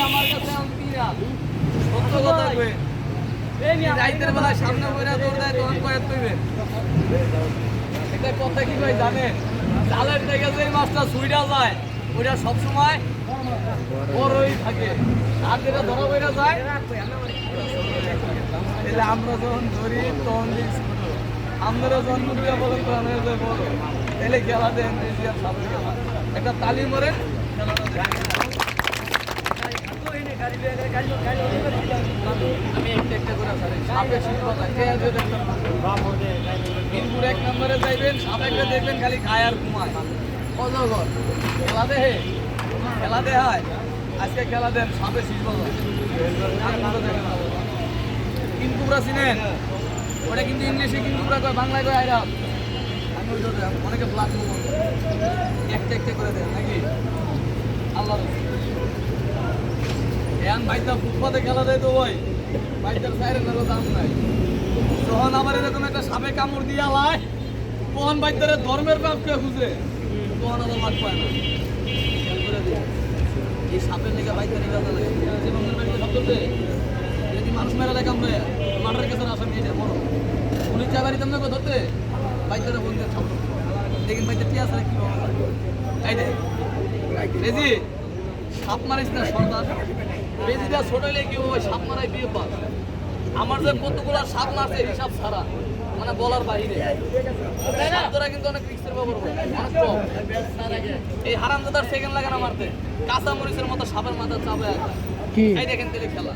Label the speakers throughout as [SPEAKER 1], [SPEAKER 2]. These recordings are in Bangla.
[SPEAKER 1] আমার কথা কি ভাই জানেন জালের থেকে যে মাছটা সুইডা যায় ওইটা সবসময় থাকে আমরা যখন ধরি, তখন আমরা মুরগা বলেন তখন হয়ে বড়। তাহলে খেলা দেন একটা তালি মরে আমি একটা একটা করে মিরপুর এক নম্বরে যাইবেন, সাপ দেখবেন, খালি খায় আর খেলা দেহে? খেলা দেখায় আজকে খেলা দেন সাপের শিল্প কিনকুবরা চিনেন? ওটা কিন্তু ইংলিশে কিনকুবরা কয় বাংলায় কয় আইরা আমি ওইটা দেন, অনেকে ব্লাড একটা একটা করে দেন নাকি? আল্লাহ এখন বাইতা ফুটপাতে খেলা দেয় তো ভাই। বাইতার সাইরের দাম নাই। যখন আবার এরকম একটা সাপে কামড় দিয়ে আলায় তখন বাইতারে ধর্মের বাপকে খুঁজে? তখন আবার মাঠ পায় না। করে। এই সাপের লেগে বাইতারে গাদা লাগে। যে বাংলার বাড়িতে সব করতে যদি মানুষ মেরা দেয় কামড়ে। মাঠের কাছে আসামি এটা বড়। পুলিশ যা বাড়িতে আমরা ধরতে বাইতারে বন্ধু ছাপ দেখেন বাইতে আছে কি বাবা এই দে রেজি সাপ মারিস না সর্দার। বেজিটা ছোট হলে কি হবে? সাপ মারাই বিয়ে পাস। আমার যে কতগুলো সাপ মারছে হিসাব ছাড়া। মানে বলার বাহিরে সাপরা কিন্তু অনেক রিক্সের ব্যাপার হয়, অনেক কম। এই হারামজাদার সেকেন্ড লাগে না মারতে। কাঁচা মরিচের মতো সাপের মাথা চাপে
[SPEAKER 2] কি?
[SPEAKER 1] এই দেখেন তেলে খেলা।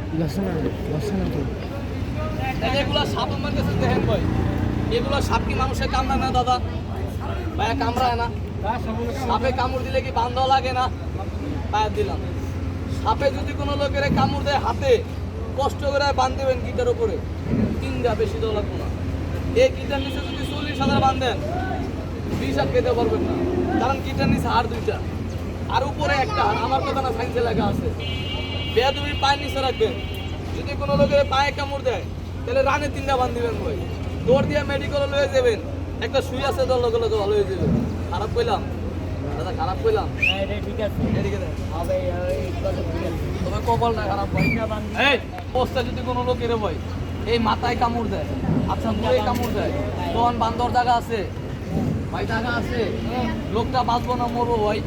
[SPEAKER 1] এগুলো সাপ আমার কাছে দেখেন ভাই। এগুলো সাপ কি মানুষের কামড়ায় না, দাদা? ভাইয়া কামড়ায় না। সাপে কামড় দিলে কি বান্ধব লাগে না? পায়ে দিলাম। সাপে যদি কোনো লোকের কামড় দেয় হাতে, কষ্ট করে বাঁধবেন গিটার উপরে। তিনটা বেশি দেওয়া লাগবে না। এই গিটার নিচে যদি চল্লিশ হাজার বাঁধেন বিশ হাত পেতে পারবেন না। কারণ গিটার নিচে হাড় দুইটা। আর উপরে একটা আমার কথা না সাইন্সে লেখা আছে। বেয়া তুমি পায়ের নিচে রাখবেন। যদি কোনো লোকের পায়ে কামড় দেয় তাহলে রানে তিনটা বান দিবেন ভাই দৌড় দিয়ে মেডিকেল লয়ে যাবেন। একটা সুই আছে তোর লোকে লোকে ভালো হয়ে যাবে খারাপ কইলাম? দাদা খারাপ কইলাম? এদিকে দেখ। তবে কপালটা খারাপ এই পোস্টে যদি কোনো লোকের ভাই এই মাথায় কামড় দেয় আচ্ছা মুখে কামড় দেয়। তখন বান্দর জায়গা আছে? ভাই জায়গা আছে। লোকটা বাঁচবো না মরবো ভাই?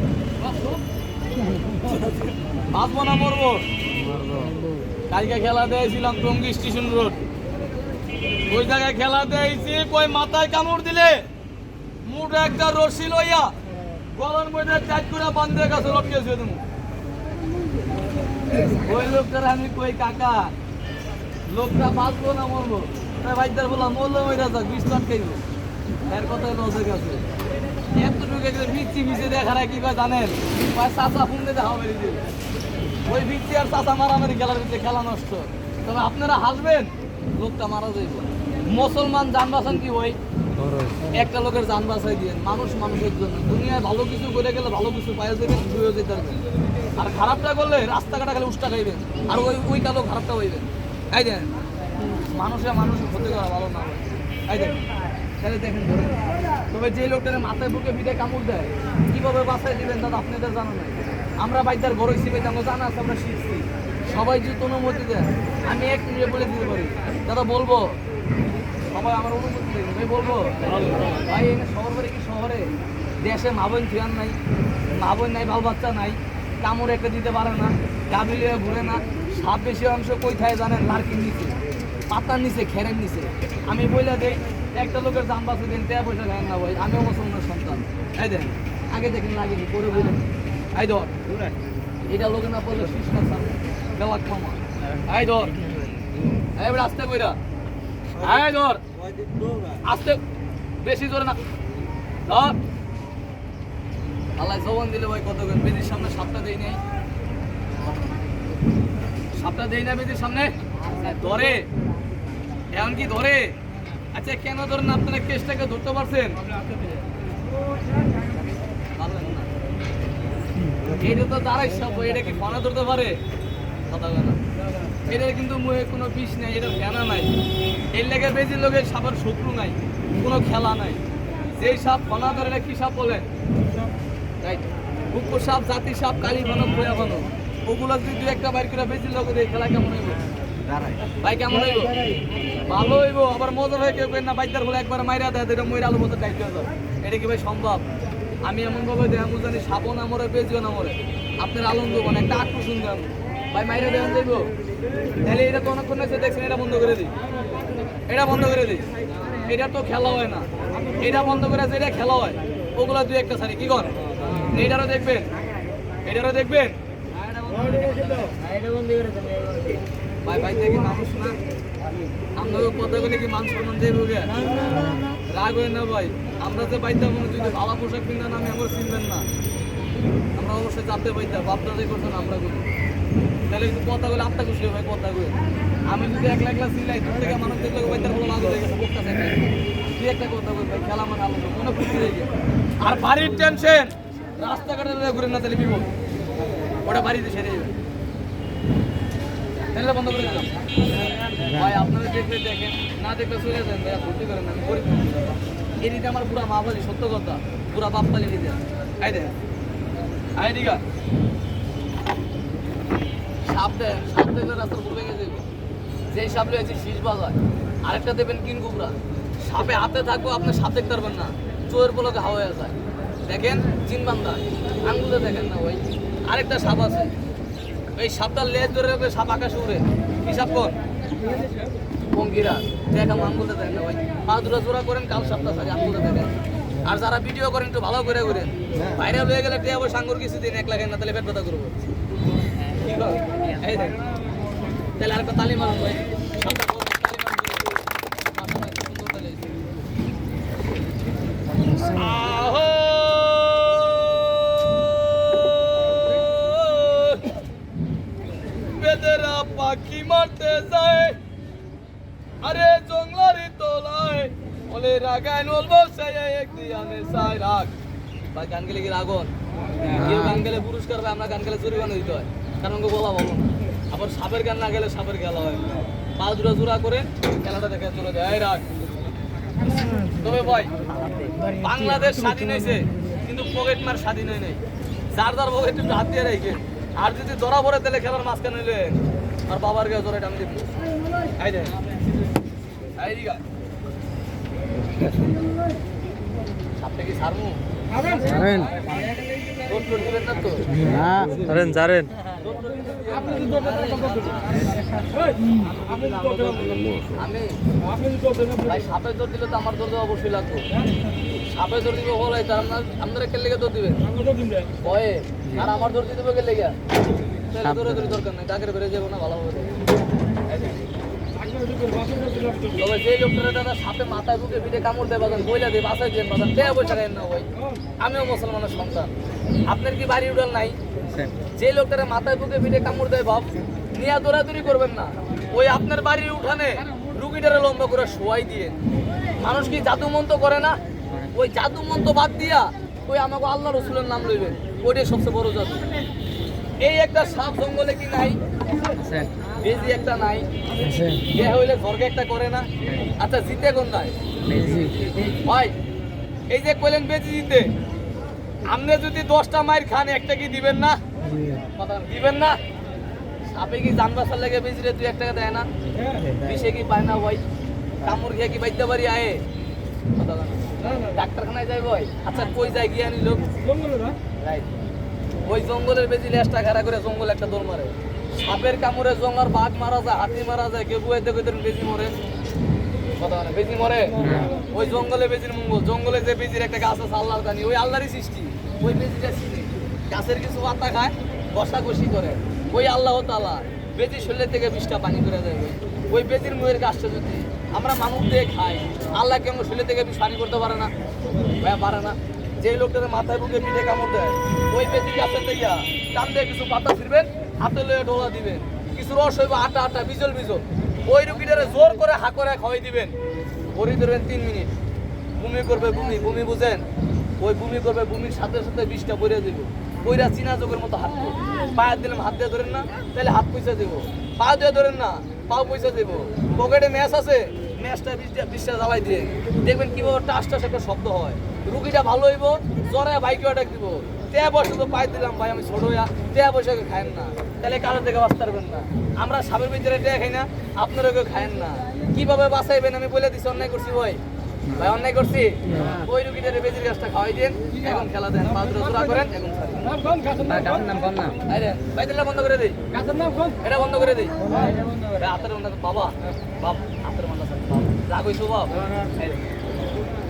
[SPEAKER 1] বাঁচবো না মরবো? কালকে খেলা দিয়েছিলাম টঙ্গি স্টেশন রোড। ওই জায়গায় খেলা দিয়েছি, কই মাথায় কামড় দিলে? মুঠ একটা রশি লইয়া গলার মধ্যে চাট করে বান্ধে গেছে লটকেছে তুমি ওই লোকটার আমি কই কাকা? লোকটা বাঁচবো না মরবো তাই ভাইদার বললাম, মরলো মইরা যাক, বিষ লটকাইব এর কথা লজে গেছে এতটুকু একটা বিচ্ছি মিশে দেখার কি কয় জানেন? কয় চাচা ফোন দিয়ে দেখা বেরিয়ে দেবে ওই বিচ্ছি আর চাচা মারামারি খেলার ভিতরে খেলা নষ্ট। তবে আপনারা হাসবেন, লোকটা মারা যাইব। মুসলমান যান বাঁচান কি ওই একটা লোকের যান বাঁচাই দিয়ে মানুষ মানুষের জন্য। দুনিয়ায় ভালো কিছু করে গেলে ভালো কিছু পাই যাবেন ধুয়েও যেতে পারবেন আর খারাপটা করলে রাস্তাঘাটা খালি উষ্টা খাইবেন। আর ওই ওই কালো খারাপটা হইবেন। এই দেন মানুষে মানুষের ক্ষতি করা ভালো না। এই দেখেন তাহলে দেখেন তবে যে লোকটার মাথায় বুকে পিঠে কামড় দেয় কীভাবে বাঁচাই দিবেন দাদা আপনাদের জানা নাই? আমরা বাইদার ঘর হিসেবে জানো জানা আছে আমরা শিখছি। সবাই যদি অনুমতি দেয় আমি এক মিনিটে বলে দিতে পারি। দাদা বলব সবাই আমার অনুমতি দেবে। আমি বলব, ভাই এখানে শহর বাড়ি কি শহরে? দেশে মা বোন থিয়ান নাই, মা বোন নাই, বাল বাচ্চা নাই, কামড় একটা দিতে পারে না গাবিলে ঘুরে না, সাপ বেশি অংশ কই জানেন? লার্কির নিচে, পাতার নিচে, খেরের নিচে। আমি বইলা দেই, একটা লোকের দাম বাঁচে দিন টাকা পয়সা খায় না ভাই আমিও মুসলমান সন্তান এই দেন, আগে দেখেন লাগেনি পরে বললেন এই ধর, এটা লোকে না শিশ না বেলা ক্ষমা এই ধর এবার আস্তে কইরা আস্তে বেশি জোরে না। ধর। আল্লাহ জবান দিলে ভাই কত বেদির সামনে দেই নাই। দেই না বেদির সামনে? হ্যাঁ, ধরে। এমন কি ধরে? আচ্ছা কেন ধরেন আপনারা কেসটাকে ধরতে পারছেন? এটা তো সাপ এটা কি ফোনে ধরতে পারে? কথা বলে এটার কিন্তু মুখে কোনো বিষ নাই এটা ফেনা নাই। এর লেগে বেশি লোকের সাপের শত্রু নাই, কোনো খেলা নাই। যেই সাপ ফনা ধরে কি সাপ বলেন রাইট সাপ, জাতি সাপ, কালী বানক ভয়া বানক ওগুলো যদি দুই একটা বাইর করে বেশি লোক দিয়ে, খেলা কেমন হইব? ভাই, কেমন হইব? ভালো হইব, আবার মজা হয়ে কেউ না বাইদার বলে একবার মাইরা দেয় এটা মইরা আলু মতো টাইট এটা কি ভাই সম্ভব? আমি এমন ভাবে দেহ জানি সাপও না মরে, বেজিও না মরে। আপনার আনন্দ মানে একটা আকর্ষণ দেন। ভাই মাইরা দেওয়া যাইব। তাহলে এটা তো অনেকক্ষণ এসে দেখছেন, এটা বন্ধ করে দিই। এটা বন্ধ করে দিই। এটা তো খেলা হয় না। এটা বন্ধ করে আছে, এটা খেলা হয়। ওগুলা দুই একটা সারি, কি কর এটারও দেখবেন। এটারও দেখবেন। ভাই ভাই, দেখি মানুষ না। আপনাকে কথা বলে কি মানুষ সম্মান যাইব গে? রাগ হয় না ভাই। আমরা যে বাইতে যদি ভালো পোশাক কিনতেন, আমি আমার চিনবেন না। আমরা অবশ্যই যাতে পাইতাম। যে করছেন আমরা করি তাহলে কিন্তু কথা বলে আপনার খুশি ভাই কথা কই আমি যদি একলা একলা সিলাই দূর থেকে মানুষ দেখলে বাইতার বলে লাগু গেছে একটা কথা বল ভাই, খেলা মানে আলো মনে খুশি হয়ে আর বাড়ির টেনশন রাস্তাঘাটে ঘুরে না, তাহলে বিপদ ওটা বাড়িতে সেরে যাবে। তাহলে বন্ধ করে দিলাম। ভাই, আপনারা দেখলে দেখেন, না দেখলে চলে যান, ভাই ভর্তি করেন আমি গরিব মানুষ। এই দিকে আমার পুরা মা বাড়ি সত্য কথা পুরা বাপ পালি দিতে আই দেখ। আই দিঘা সাপ সাপ দেখলে রাস্তার উপর ভেঙে যাবে যে সাপ রয়েছে শীষ বাজায় আরেকটা দেবেন কিন কুমড়া। সাপে হাতে থাকব, আপনি সাপ দেখতে পারবেন না। চোয়ের পলকে হাওয়া হয়ে যায়। দেখেন চিন বান্দা আঙ্গুলে দেখেন না ওই আরেকটা সাপ আছে। এই সাপটা লেজ ধরে রাখলে সাপ আকাশে উড়ে। কি সাপ কোন? পঙ্কিরা দেখেন আঙ্গুলটা দেখেন না ভাই। পা দুটো জোড়া করেন, কাল সাপটা সারি আঙ্গুলটা দেখেন আর যারা ভিডিও করেন, একটু ভালো করে করেন বাইরে হয়ে গেলে টিয়া বই সাঙ্গুর কিছু দিন এক লাখের না, তাহলে পেট ব্যথা করব। কি? এই দেখ। তাহলে সাপটা করুন, তালি। আহো! বেদেরা পাখি মারতে যায়। আরে জঙ্গলারি তোলায়। বলে সাই রাগ। ভাই গান গেলে কি গেলে আমরা গান গেলে জরিমানা দিতে হয়। কারণ বলা বলো না। আবার সাপের গান না গেলে সাপের খেলা হয়। পা জোড়া জোড়া করে খেলাটা দেখে চলে যায়। এই রাগ। তবে ভাই বাংলাদেশ স্বাধীন হয়েছে কিন্তু পকেট মার স্বাধীন হয় নাই। যার যার পকেট একটু হাত দিয়ে রেখে আর যদি ধরা পড়ে তাহলে খেলার মাঝখানে নিলে আর বাবার গায়ে জোরে টান দিবি। এই দেখ এই দিঘা সাপটা কি সারমু?
[SPEAKER 2] জানেন
[SPEAKER 1] তোর তোর দিবেন না। তো
[SPEAKER 2] না জানেন। জানেন
[SPEAKER 1] আমি ভাই সাপে দৌড় দিলে তো আমার দৌড় অবশ্যই লাগবে। সাপে দৌড় দিবে বলাই আপনারা কে লেগে দৌড় ভয়ে। আর আমার দৌড় দিতে হবে কে লেগে? তাহলে দৌড়ে দৌড়ে দরকার নেই ডাকের বেড়ে যাব না ভালো হবে। তবে যে লোকটা দাদা সাপে মাথায় বুকে পিঠে কামড় দেয় বাজান বইলা দিয়ে বাসায় দিয়ে বাজান। দেয়া পয়সা না ভাই। আমিও মুসলমানের সন্তান। আপনার কি বাড়ি উড়াল নাই? যে লোকটারে মাথায় বুকে পিঠে কামড় দেয় বাপ নিয়ে দৌড়াদৌড়ি করবেন না। ওই আপনার বাড়ির উঠানে রুগীটারে লম্বা করে শোয়াই দিয়ে। মানুষ কি জাদু মন্ত্র করে না? ওই জাদু মন্ত্র বাদ দিয়া ওই আমাকে আল্লাহ রসুলের নাম লইবেন। ওইটাই সবচেয়ে বড় জাদু। এই একটা সাপ জঙ্গলে কি নাই? বেজি একটা নাই। বিয়ে হইলে ঘরকে একটা করে না? আচ্ছা জিতে কোন নাই ভাই এই যে কইলেন বেজি জিতে। আপনি যদি দশটা মাইর খান, একটা কি দিবেন না? দিবেন না? সাপে কি জান বাসার লেগে বেজিরে দুই এক টাকা দেয় না? বিষে কি পায় না ভাই? কামড় খেয়ে কি বাইতে পারি আয়ে? ডাক্তারখানায় যাই ভাই। আচ্ছা কই যায় গিয়ে আনি লোক? ওই জঙ্গলের বেজি লেজটা খাড়া করে জঙ্গল একটা দৌড় মারে। সাপের কামড়ে জঙ্গল বাঘ মারা যায়, হাতি মারা যায়, কেউ বুয়াইতে কইতে বেজি মরে। কথা বলে বেজি মরে ওই জঙ্গলে বেজির মঙ্গল জঙ্গলে যে বেজির একটা গাছ আছে আল্লাহর জানি ওই আল্লাহরই সৃষ্টি। ওই বেজিটা চিনে গাছের কিছু পাতা খায় কষাকষি করে। ওই আল্লাহ তালা বেজি শরীরের থেকে বিষটা পানি করে দেয়। ওই বেজির মুয়ের গাছটা যদি আমরা মানুষ দিয়ে খাই আল্লাহ কেমন শরীর থেকে বিষ পানি করতে পারে না? ভাইয়া পারে না। যে লোকটার মাথায় বুকে পিঠে কামড় দেয় ওই বেজি গাছের থেকে টান দিয়ে কিছু পাতা ফিরবেন হাতে লয়ে ডোলা দিবেন। কিছু রস হইব আটা আটা বিজল বিজল। ওই রুগীটারে জোর করে হা করে খাওয়াই দিবেন। ভরি ধরবেন তিন মিনিট। বমি করবে বমি বমি বুঝেন? ওই বমি করবে, বমির সাথে সাথে বিষটা পরে দেবে ওইরা চিনা যোগের মতো হাত। পায়ের দিলাম হাত দিয়ে ধরেন না, তাহলে হাত পয়সা দেবো পা দিয়ে ধরেন না, পাও পয়সা দেবো পকেটে ম্যাচ আছে, ম্যাচটা বিষটা জ্বালাই দিয়ে। দেখবেন কীভাবে টাস টাস একটা শব্দ হয়। রুগীটা ভালো হইব, জ্বরে বাইকে অ্যাটাক দিব। তে পয়সা তো পাই দিলাম, ভাই আমি ছোট হইয়া টেয়া পয়সা খায়েন না। তাহলে কারোর থেকে বাঁচতে পারবেন না। আমরা সাবের ভিতরে টেয়া খাই না আপনারা কেউ খায়েন না। কীভাবে বাঁচাইবেন আমি বলে দিছি অন্যায় করছি ভাই। ভাই অন্যায় করছি? ওই রুগীটারে বেজির গাছটা খাওয়াই দিন এখন খেলা দেন। পাত্র জোড়া করেন। আরে, ভাই দিল্লা বন্ধ করে দিই। এটা বন্ধ করে দিই। এটা হাতের মধ্যে বাবা বাপ হাতের আছে, রাগ হইছো বাপ।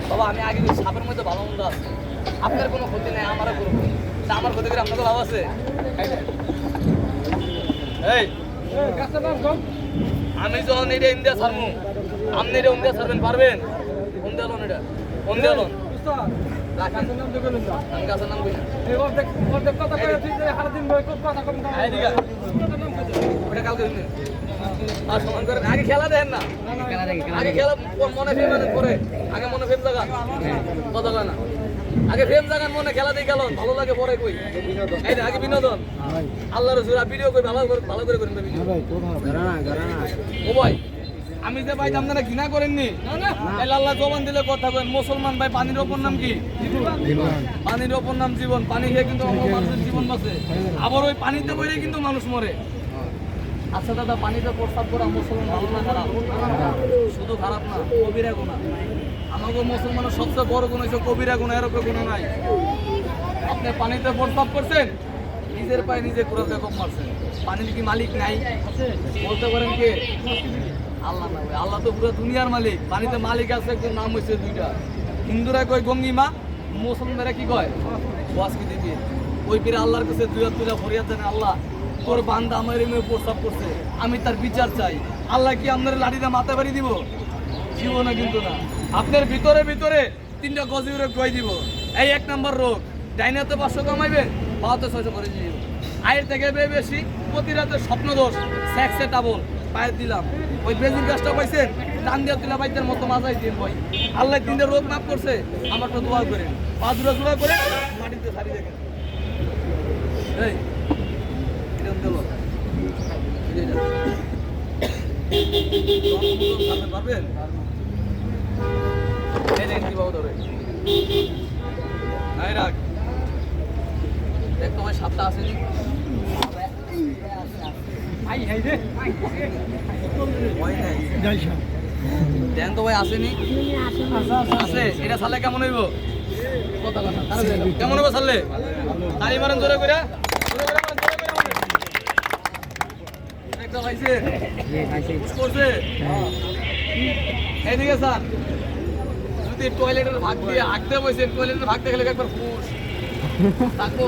[SPEAKER 1] বাবা আমি আগে সাপের মধ্যে ভালো মন্দ আছে। আপনার কোনো ক্ষতি নেই আমারও কোনো ক্ষতি আমার ক্ষতি করে আপনাকে লাভ আছে। আমি যখন এটা ইন্ডিয়া ছাড়বো আপনি এটা ইন্ডিয়া ছাড়বেন পারবেন ইন্ডিয়া লোন এটা ইন্ডিয়া লোন রাখেন আমি গাছের নাম কই না এইদিকে আয়। ওটা কালকে দিন আর সমান করেন আগে খেলা দেখেন না আগে খেলা মনে ফেম পরে আগে মনে ফেম জাগান কথা না আগে ফেম জাগান মনে খেলা দিয়ে গেল, ভালো লাগে পরে কই? এই আগে বিনোদন। আল্লাহ রসুল ভিডিও কই? ভালো করে ভালো করে করেন ও ভাই, আমি যে ভাই ঘৃণা করেননি? তাহলে আল্লাহ জবান দিলে কথা করেন মুসলমান ভাই, পানির ওপর নাম কি? পানির ওপর নাম জীবন। পানি খেয়ে কিন্তু মানুষের জীবন বাঁচে। আবার ওই পানিতে বইরে কিন্তু মানুষ মরে। আচ্ছা দাদা, পানিতে প্রস্তাব করা মুসলমান ভালো না খারাপ? শুধু খারাপ না, কবিরা গুণা। আমাকে মুসলমানের সবচেয়ে বড় গুণ হয়েছে কবিরা গুণা, এরকম গুণ নাই। আপনি পানিতে প্রস্তাব করছেন, নিজের পায়ে নিজে কুড়াতে কম মারছেন। পানির কি মালিক নাই? বলতে পারেন কে? আল্লাহ না আল্লাহ তো পুরো দুনিয়ার মালিক। পানিতে মালিক আছে, একজন নাম হয়েছে দুইটা। হিন্দুরা কয় গঙ্গিমা মুসলমানরা কি কয়? ওয়াসকি দিদি ওই পীরে আল্লাহর কাছে দুই হাত তুলে ফরিয়াদ জানে আল্লাহ, তোর বান্দা আমার এমনি প্রস্তাব করছে। আমি তার বিচার চাই। আল্লাহ কি আপনার লাঠিটা মাথা বাড়ি দিব? জীবনে কিন্তু না। আপনার ভিতরে ভিতরে তিনটা গজিরে কই দিব? এই এক নাম্বার রোগ। ডাইনাতে পাঁচশো কামাইবেন বাহাতে ছয়শো করে দিব। আয়ের থেকে বে বেশি, প্রতি রাতে স্বপ্ন দোষ, স্যাক্সে টাবল পায়ের দিলাম। ওই বেজির গাছটা পাইছেন, টান দিয়া তুলা বাইতের মতো মাথায় দিন ভাই। আল্লাহ তিনটা রোগ মাফ করছে, আমার তো দোয়া করেন। পাঁচ রোজ দোয়া করে মাটিতে সারি দেখেন। এই কিরম দিল পারবেন? দেন তো ভাই আসেনি আছে এটা ছাড়লে কেমন হইব? কেমন হইব ছাড়লে? তালি মারেন জোরে করে মারেন। করছে? এইদিকে স্যার, যদি টয়লেটের ভাগ দিয়ে হাঁকতে বসেন টয়লেটের ভাগ দেখলে একবার ফুস থাকব।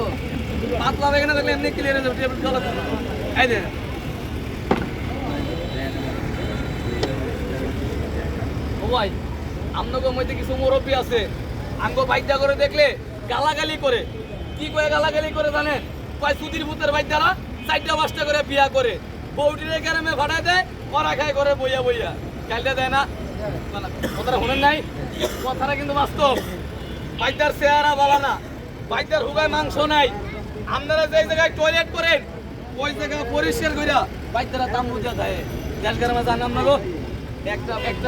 [SPEAKER 1] পাতলা বেগে না দেখলে এমনি ক্লিয়ার হয়ে যাবে, টেবিল এই যে। ভাই আপনাকে মধ্যে কিছু মুরব্বী আছে। আঙ্গ বাইদ্যা করে দেখলে গালাগালি করে। কি করে গালাগালি করে জানেন? কয় সুতির ভূতের বাইদ্যারা চারটা পাঁচটা করে বিয়া করে। বউটিরে গ্রামে ভাড়া দেয় করা খায় করে বইয়া বইয়া। কালটা দেয় না? কথাটা বাইদ্যার চেহারা না। বাইদ্যার হুগায় মাংস নাই। টয়লেট করেন, ওই জায়গা পরিষ্কার কইরা বাইদ্যারা দাম বুঝা দেয়। দেশ গ্রামে জানাম না গো একটা একটা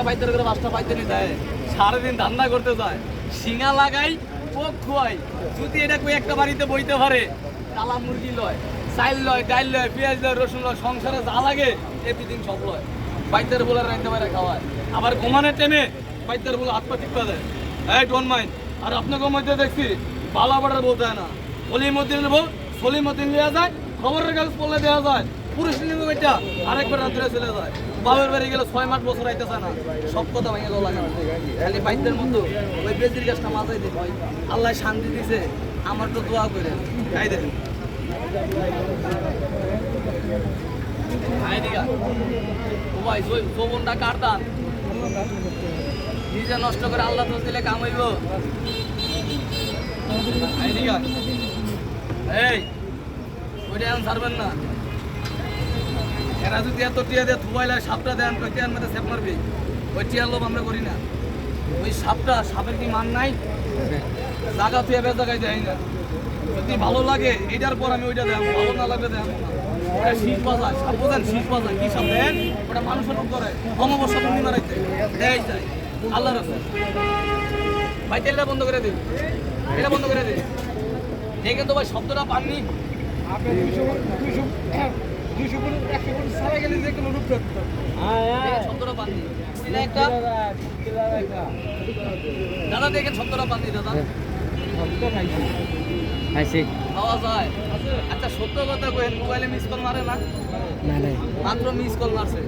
[SPEAKER 1] সারাদিন ধান্দা করতে যায়। শিঙা লাগাই পোক খুয়াই যদি এটা কই একটা বাড়িতে বইতে পারে কালা মুরগি লয়, চাইল লয়, ডাইল লয়, পেঁয়াজ লয়, রসুন লয়, সংসারে যা লাগে এভরিথিং সব লয়। বাইতের বলে রাখতে পারে খাওয়ায়। আবার ঘুমানোর টাইমে বাইতের বলে হাত পা টিপা দেয়। এই ডোন্ট মাইন্ড আর আপনাকে মধ্যে দেখছি, বালা বাড়ার বলতে হয় না। অলিমুদ্দিন বল সলিমুদ্দিন দেওয়া যায়, খবরের কাগজ পড়লে দেওয়া যায়। পুরুষ লিঙ্গ বেটা আরেকবার রাত্রে চলে যায়। বাবার বাড়ি গেলে ছয় মাস বছর আইতেছে না। সব কথা ভেঙে গলা না খালি বাইতের মতো, ওই বেজির গাছটা মাথায় দিই আল্লাহ শান্তি দিছে, আমার তো দোয়া করে খাই দেখেন। নিজে নষ্ট করে আল্লাহ তো দিলে কামাইব ওইটা এখন ছাড়বেন না। এরা যদি টিয়া দিয়ে সাপটা মারবি। ওই লোভ আমরা করি না। ওই সাপটা, সাপের কি মান নাই? জায়গা তুই যাই না। যদি ভালো লাগে এটার পর আমি ওইটা দেখাবো ভালো না লাগলে দেখাবো না। ওটা শীত বাজায় সাপ বোঝেন শীত বাজায় কি সাপ দেন ওটা মানুষের করে অমাবস্যা পূর্ণিমা রাখতে দেয় যায় আল্লাহ রাখে ভাই তেলটা বন্ধ করে দিন। এটা বন্ধ করে দিন। এই কিন্তু ভাই শব্দটা পাননি।
[SPEAKER 3] আপনি দুশো দুশো দুশো ফুট একশো ফুট সারা গেলে যে কোনো রূপ ধরতে
[SPEAKER 1] শব্দটা পাননি। একটা দাদা দেখেন শব্দটা পাননি দাদা।
[SPEAKER 2] খাইছি
[SPEAKER 1] যায় আচ্ছা সত্য কথা কইেন মোবাইলে মিস কল মারে না?
[SPEAKER 2] না নাই
[SPEAKER 1] মাত্র মিস কল মারছে।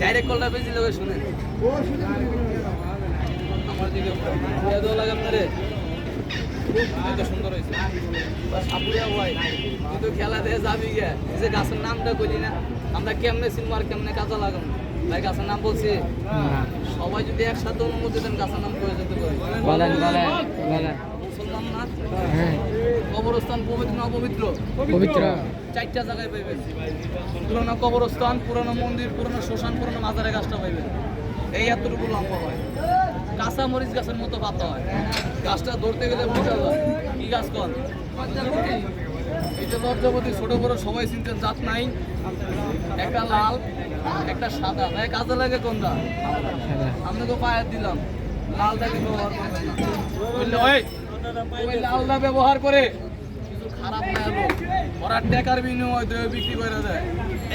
[SPEAKER 1] ডাইরেক্ট কলটা বেশি লোকে শুনে আমার দিকে দেওয়া লাগে আপনারে। এত সুন্দর হয়েছে। সাপুরিয়া ভাই তুই খেলা দিয়ে যাবি গে। যে গাছের নামটা না আমরা কেমনে সিনেমা আর কেমনে কাজে লাগাম ভাই গাছের নাম বলছি। সবাই যদি একসাথে অনুমতি দেন গাছের নাম করে। যেতে পারে
[SPEAKER 2] বলেন বলেন বলেন।
[SPEAKER 1] মুসলমান না কবরস্থান পবিত্র না অপবিত্র?
[SPEAKER 2] পবিত্র।
[SPEAKER 1] চারটা জায়গায় পাইবেন। পুরোনো কবরস্থান পুরোনো মন্দির পুরোনো শ্মশান পুরোনো মাজারে গাছটা পাইবেন। এই এতটুকু লম্বা হয়। কাঁচা মরিচ গাছের মতো পাতা হয়। গাছটা ধরতে গেলে বোঝা যায়। কি গাছ কর এটা লজ্জাপতি ছোট বড় সবাই চিনতেন জাত নাই। একটা লাল একটা সাদা। ভাই কাজে লাগে কোনটা আমি তো পায়ে দিলাম। লালটাকে ব্যবহার করবেন না। ব্যবহার করে।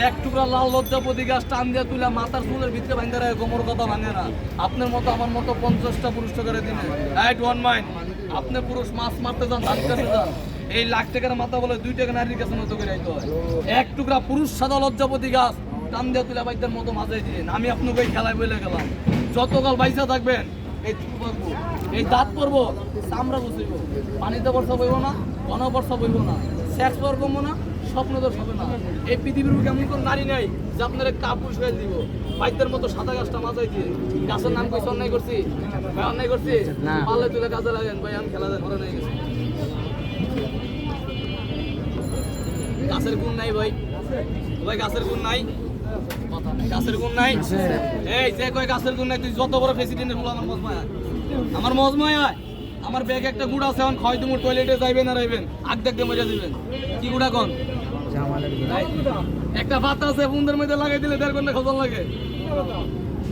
[SPEAKER 1] এক টুকরা গাছ টান দিয়ে চুলের ভিতরে কথা না। আপনার মতো আমার মতো পঞ্চাশটা পুরুষ করে দিনে। রাইট ওয়ান মাইন্ড আপনি পুরুষ, মাছ মারতে যান এই লাখ টাকার মাথা বলে দুই টাকা নারীর কাছে মতো করে এক টুকরা পুরুষ, সাদা লজ্জাপতি গাছ টান দিয়ে তুলে বাইদের মতো মাঝে দিন। আমি আপনাকে খেলায় বলে গেলাম। যতকাল বাইসা থাকবেন, এই চুপ এই দাঁত পড়ব চামড়া বসিব পানিতে বর্ষা বইব না ঘন বর্ষা বইব না। সেক্স কমবো না স্বপ্ন দোষ হবে না। এই পৃথিবীর বুকে এমন কোনো নারী নাই যে আপনার কাপুষ হয়ে দিব। বাইদের মতো সাদা গাছটা মাথায় দিয়ে। গাছের নাম কইছে অন্যায় করছি? ভাই অন্যায় করছি?
[SPEAKER 2] না।
[SPEAKER 1] পারলে তুলে কাজে লাগেন ভাই আমি খেলা ঘরে নিয়ে গেছি। গাছের গুণ নাই ভাই। ভাই গাছের গুণ নাই। গাছের গুণ নাই। এই যে কয় গাছের গুণ নাই তুই যত বড় প্রেসিডেন্টের হলো আমার আয়। আমার মজময় হয়। আমার ব্যাগ একটা গুড় আছে এখন খয় তুমি টয়লেটে যাইবেন আর আইবেন। আগ দেখতে মজা দিবেন। কি গুড়া কোন একটা পাতা আছে বুন্দের মধ্যে লাগাই দিলে দেড় ঘণ্টা খোঁজন লাগে।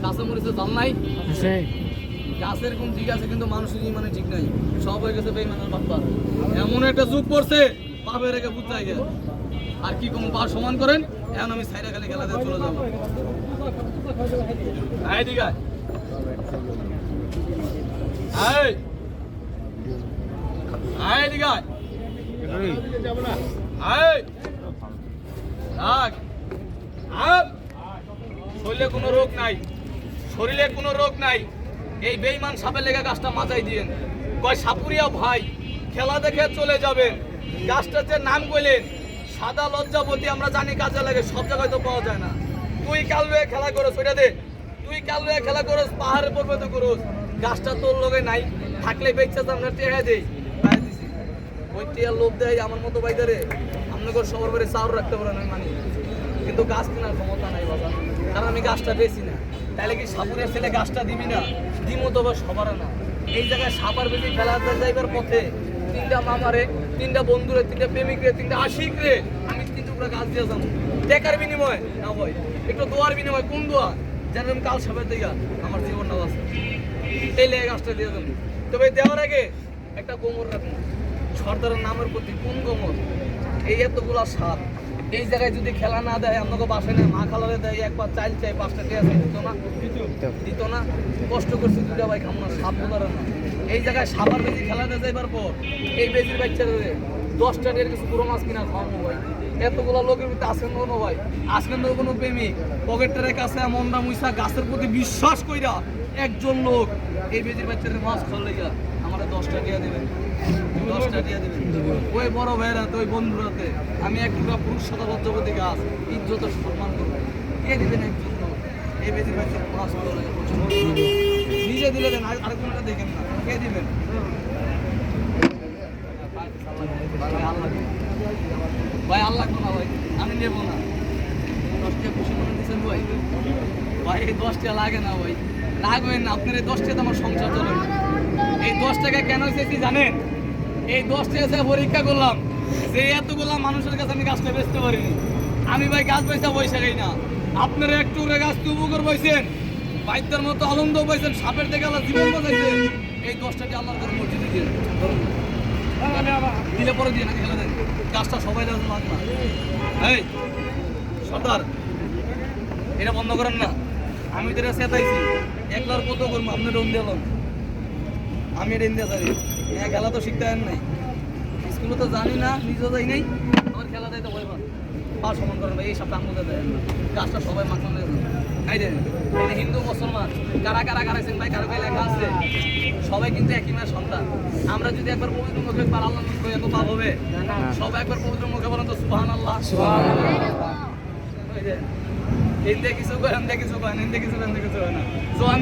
[SPEAKER 1] গাছে মরিছে জল নাই? গাছের কোন ঠিক আছে কিন্তু মানুষের মানে ঠিক নাই। সব হয়ে গেছে বেইমানের বাপ্পা এমন একটা যুগ পড়ছে পাপে রেখে বুঝতে গে আর কি কোন পা সমান করেন এখন আমি সাইডে খালি খেলা দিয়ে চলে যাব। আয় আছে আয় আয় ঠিক আছে আয় থাক আপ শরীরে কোনো রোগ নাই। শরীরে কোনো রোগ নাই। এই বেইমান সাপের লেগে গাছটা মাথায় দিয়েন কয়, সাপুরিয়া ভাই, খেলা দেখে চলে যাবেন। গাছটার যে নাম কইলেন, সাদা লজ্জাপতি আমরা জানি কাজে লাগে, সব জায়গায় তো পাওয়া যায় না। তুই কাল খেলা করস, ওইটা দে। তুই কাল খেলা করস পাহাড়ে পর্বতে করস গাছটা তোর লগে নাই, থাকলে বেচছে আমরা টেহা দেই। ওই লোভ দেয় আমার মতো বাইদারে আপনাকে সবার বাড়ি চাউর রাখতে পারেন আমি মানি। কিন্তু গাছ কেনার ক্ষমতা নাই বাবা, কারণ আমি গাছটা বেশি না। তাহলে কি সাপুরের ছেলে গাছটা দিবি না? দিমো তো বা সবার না। এই জায়গায় সাপার বেশি খেলা যাইবার পথে তিনটা মামারে তিনটা বন্ধুরে তিনটা প্রেমিকরে তিনটা আশিক রে, আমি তিন টুকরা গাছ দিয়ে যাব। টেকার বিনিময়, না ভাই, একটু দোয়ার বিনিময় কোন দোয়া? যেন কাল সাপের দিকে আমার জীবনটা আছে। এই লেগে গাছটা দিয়ে দেবো তবে দেওয়ার আগে একটা কোমর রাখুন সর্দারের নামের প্রতি কোন কোমর এই এতগুলা সাপ। এই জায়গায় যদি খেলা না দেয় আপনাকে বাসায় না মা খালারে দেয় একবার চাইল চাই, পাঁচটা টিয়া চাই। দিত না? দিত না? কষ্ট করছি দুটা ভাই খামো না, সাপ বোলার না এই জায়গায় সাপার বেশি খেলা দিয়ে যাইবার পর, এই বেজির বাচ্চাদের দশটা টিয়ার কিছু পুরো মাছ কিনা খাওয়ানো ভাই। এতগুলো লোকের ভিতরে আসেন কোনো ভাই? আসেন কোনো প্রেমিক। পকেটের কাছে মনটা মুইসা, গাছের প্রতি বিশ্বাস কইরা একজন লোক এই বেজির বাচ্চাদের মাছ খাওয়া লেগা আমার দশটা টিয়া দেবেন। দশটা টিয়া দেবেন। ওই বড় ভাইরা তো ওই বন্ধুরাতে আমি এক টুকরা পুরুষ সাদা লজ্জাপতি গাছ ইজ্জত সম্মান করব। কে দিবেন একজন লোক? এই বেজির বাচ্চার মাছ খাওয়া লাগে পছন্দ করি। নিজে দিলে দেন, আর দেখেন না। কে দিবেন? ভাই, আল্লাহ না ভাই, আমি নেব না। দশটা খুশি মনে দিচ্ছেন ভাই? ভাই দশটা লাগে না ভাই। লাগবে না, আপনার এই দশটাতে আমার সংসার চলে এই দশ টাকা কেন এসেছি জানেন? এই দশ টাকা পরীক্ষা করলাম, যে এতগুলা মানুষের কাছে আমি গাছটা বেচতে পারিনি। আমি ভাই গাছ পয়সা পয়সা খাই না। আপনারা একটু করে গাছ তুবু করে বইছেন বাইদের মতো আনন্দ পাইছেন, সাপের দেখে আল্লাহ জীবন বাঁচাইছে এই দশটাকে আল্লাহর করে মসজিদে দিয়ে। দিলে পরে দিয়ে নাকি খেলে দেন। গাছটা সবাই দেওয়া লাগ এই, সর্দার, এটা বন্ধ করেন না। আমি তো এটা চেতাইছি একলার কত করব? আপনি রুম দিলাম আমি এটা ইন্ডিয়া জানি হ্যাঁ খেলা তো শিখতে হয় নাই। স্কুলে তো জানি না নিজেও যাই নাই। আমার খেলা দেয় তো ভয় পান পা সমান করেন ভাই এই সব আঙুলে দেয় না গাছটা সবাই মাখন দিয়ে এই দেন হিন্দু মুসলমান কারা কারা কারাইছেন ভাই? কারও ভাই লেখা আছে? সবাই কিন্তু একই মায়ের সন্তান। আমরা যদি একবার পবিত্র মুখে পার আল্লাহ এত পাপ হবে? সবাই একবার পবিত্র মুখে বলেন তো সুবহান আল্লাহ হিন্দে কিছু কিছু কিছু কিছু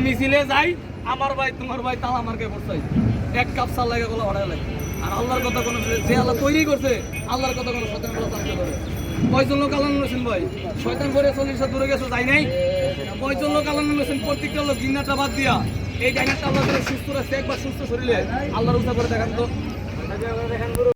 [SPEAKER 1] মিছিলে যাই, আমার ভাই, তোমার ভাই মার্কে পড়ছে। এক কাপ লাগে হড়াই লাগে। আর আল্লাহর কথা কোনো যে আল্লাহ তৈরি করছে, আল্লাহর কথা কোনো শয়তান বলা পারে কয়জন লোক নসেন ভাই? শয়তান করে চল্লিশ হাত দূরে গেছো, যাই নাই? কয়জন লোক নসেন? প্রত্যেকটা লোক জিন্নাটা বাদ দিয়া। এই ডাইনারটা আল্লাহ সুস্থ রাখছে, একবার সুস্থ শরীরে। আল্লাহর উঠা করে দেখান তো।